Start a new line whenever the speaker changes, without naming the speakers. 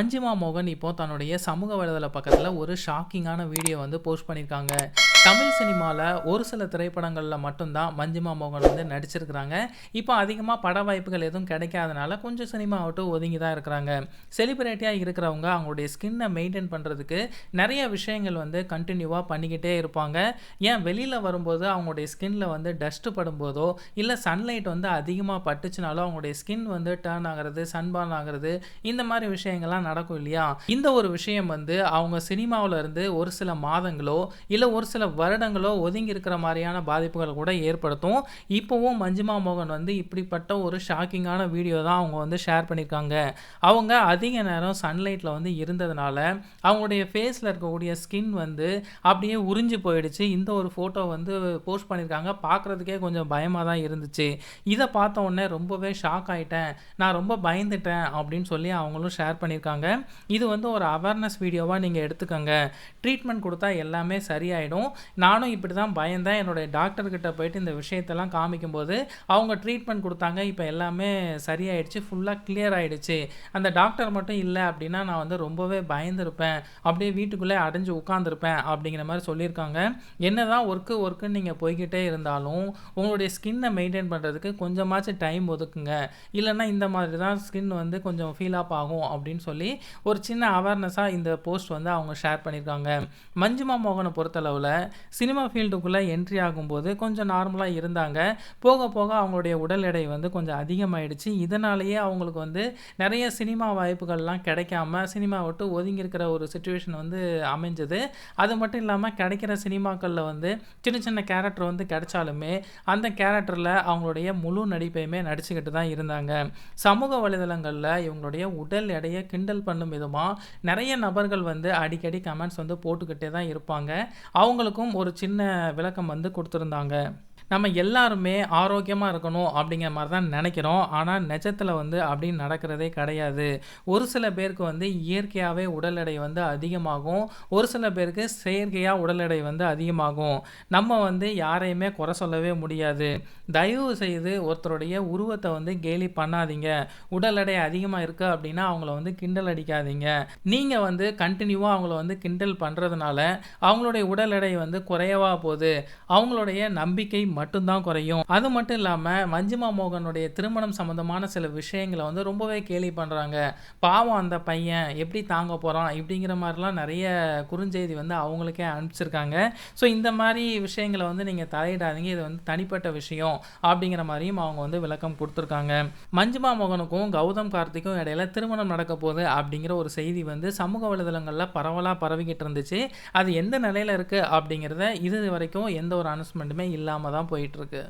மஞ்சிமா மோகன் இப்போ தன்னுடைய சமூக வலைதள பக்கத்தில் ஒரு ஷாக்கிங்கான வீடியோ வந்து போஸ்ட் பண்ணியிருக்காங்க தமிழ் சினிமாவில் ஒரு சில திரைப்படங்களில் மட்டும்தான் மஞ்சிமா மோகன் வந்து நடிச்சிருக்கிறாங்க. இப்போ அதிகமாக பட வாய்ப்புகள் எதுவும் கிடைக்காதனால கொஞ்சம் சினிமா விட்டு ஒதுங்கி தான் இருக்கிறாங்க. செலிபிரிட்டியாக இருக்கிறவங்க அவங்களுடைய ஸ்கின்னை மெயின்டைன் பண்ணுறதுக்கு நிறைய விஷயங்கள் வந்து கண்டினியூவாக பண்ணிக்கிட்டே இருப்பாங்க. ஏன் வெளியில் வரும்போது அவங்களுடைய ஸ்கின்ல வந்து டஸ்ட்டு படும்போதோ இல்லை சன்லைட் வந்து அதிகமாக பட்டுச்சுனாலும் அவங்களுடைய ஸ்கின் வந்து டேர்ன் ஆகிறது சன்பார்ன் ஆகிறது இந்த மாதிரி விஷயங்கள்லாம் நடக்கும் இல்லையா? இந்த ஒரு விஷயம் வந்து அவங்க சினிமாவில் இருந்து ஒரு சில மாதங்களோ இல்லை ஒரு சில வருடங்களோ ஒதுங்கி இருக்கிற மாதிரியான பாதிப்புகள் கூட ஏற்படுத்தும். இப்போவும் மஞ்சிமா மோகன் வந்து இப்படிப்பட்ட ஒரு ஷாக்கிங்கான வீடியோ தான் அவங்க வந்து ஷேர் பண்ணியிருக்காங்க. அவங்க அதிக நேரம் சன்லைட்டில் வந்து இருந்ததுனால அவங்களுடைய ஃபேஸில் இருக்கக்கூடிய ஸ்கின் வந்து அப்படியே உறிஞ்சு போயிடுச்சு. இந்த ஒரு ஃபோட்டோ வந்து போஸ்ட் பண்ணியிருக்காங்க. பார்க்குறதுக்கே கொஞ்சம் பயமாக தான் இருந்துச்சு. இதை பார்த்த உடனே ரொம்பவே ஷாக் ஆகிட்டேன் நான் ரொம்ப பயந்துட்டேன் அப்படின்னு சொல்லி அவங்களும் ஷேர் பண்ணியிருக்காங்க. இது வந்து ஒரு அவேர்னஸ் வீடியோவாக நீங்கள் எடுத்துக்கோங்க. ட்ரீட்மெண்ட் கொடுத்தா எல்லாமே சரியாயிடும். நானும் இப்படி தான் பயந்தேன். என்னுடைய டாக்டர்கிட்ட போயிட்டு இந்த விஷயத்தெல்லாம் காமிக்கும்போது அவங்க ட்ரீட்மெண்ட் கொடுத்தாங்க. இப்போ எல்லாமே சரியாயிடுச்சு. ஃபுல்லாக கிளியர் ஆகிடுச்சு அந்த டாக்டர் மட்டும் இல்லை அப்படின்னா நான் வந்து ரொம்பவே பயந்துருப்பேன். அப்படியே வீட்டுக்குள்ளே அடைஞ்சு உட்காந்துருப்பேன் அப்படிங்கிற மாதிரி சொல்லியிருக்காங்க. என்ன தான் ஒர்க்கு ஒர்க்குன்னு நீங்கள் போய்கிட்டே இருந்தாலும் உங்களுடைய ஸ்கின்னை மெயின்டைன் பண்ணுறதுக்கு கொஞ்சமாச்சும் டைம் ஒதுக்குங்க. இல்லைன்னா இந்த மாதிரி தான் ஸ்கின் வந்து கொஞ்சம் ஃபீல் அப் ஆகும் அப்படின்னு சொல்லி ஒரு சின்ன அவேர்னஸாக இந்த போஸ்ட் வந்து அவங்க ஷேர் பண்ணியிருக்காங்க. மஞ்சுமா மோகனை பொறுத்தளவில் சினிமா ஃபீல்டுக்குள்ளே என்ட்ரி ஆகும்போது கொஞ்சம் நார்மலாக இருந்தாங்க. போக போக அவங்களுடைய உடல் எடை வந்து கொஞ்சம் அதிகமாகிடுச்சு இதனாலேயே அவங்களுக்கு வந்து நிறைய சினிமா வாய்ப்புகள்லாம் கிடைக்காம சினிமா விட்டு ஒதுங்கி இருக்கிற ஒரு சுச்சுவேஷன் வந்து அமைஞ்சது. அது மட்டும் இல்லாமல் கிடைக்கிற சினிமாக்களில் வந்து சின்ன சின்ன கேரக்டர் வந்து கிடைச்சாலுமே அந்த கேரக்டரில் அவங்களுடைய முழு நடிப்பையுமே நடிச்சுக்கிட்டு தான் இருந்தாங்க. சமூக வலைதளங்களில் இவங்களுடைய உடல் எடையை கிண்டல் பண்ணும் விதமாக நிறைய நபர்கள் வந்து அடிக்கடி கமெண்ட்ஸ் வந்து போட்டுக்கிட்டே தான் இருப்பாங்க. அவங்களுக்கும் ஒரு சின்ன விளக்கம் வந்து கொடுத்துருந்தாங்க. நம்ம எல்லாருமே ஆரோக்கியமாக இருக்கணும் அப்படிங்கிற மாதிரி தான் நினைக்கிறோம். ஆனால் நிஜத்தில் வந்து அப்படி நடக்கிறதே கிடையாது. ஒரு சில பேருக்கு வந்து இயற்கையாகவே உடல் எடை வந்து அதிகமாகும். ஒரு சில பேருக்கு செயற்கையாக உடல் எடை வந்து அதிகமாகும். நம்ம வந்து யாரையுமே குறை சொல்லவே முடியாது. தயவு செய்து ஒருத்தருடைய உருவத்தை வந்து கேலி பண்ணாதீங்க. உடல் எடை அதிகமாக இருக்குது அப்படின்னா அவங்கள வந்து கிண்டல் அடிக்காதீங்க. நீங்கள் வந்து கண்டினியூவாக அவங்கள வந்து கிண்டல் பண்ணுறதுனால அவங்களுடைய உடல் எடை வந்து குறையவா போகுது. அவங்களுடைய நம்பிக்கை மட்டும்தான் குறையும். அது மட்டும் இல்லாமல் மஞ்சிமா மோகனுடைய திருமணம் சம்மந்தமான சில விஷயங்களை வந்து ரொம்பவே கேலி பண்ணுறாங்க பாவம் அந்த பையன் எப்படி தாங்க போகிறான் இப்படிங்கிற மாதிரிலாம் நிறைய குறுஞ்செய்தி வந்து அவங்களுக்கே அனுப்பிச்சிருக்காங்க. ஸோ இந்த மாதிரி விஷயங்களை வந்து நீங்கள் தலையிடாதீங்க. இது வந்து தனிப்பட்ட விஷயம் அப்படிங்கிற மாதிரியும் அவங்க வந்து விளக்கம் கொடுத்துருக்காங்க. மஞ்சுமா மோகனுக்கும் கௌதம் கார்த்திக்கும் இடையில திருமணம் நடக்க போகுது அப்படிங்கிற ஒரு செய்தி வந்து சமூக வலைதளங்களில் பரவலாக பரவிக்கிட்டு இருந்துச்சு. அது எந்த நிலையில் இருக்குது அப்படிங்கிறத இது வரைக்கும் எந்த ஒரு அனௌன்ஸ்மெண்ட்டுமே இல்லாமல் தான் போயிட்டுருக்கு.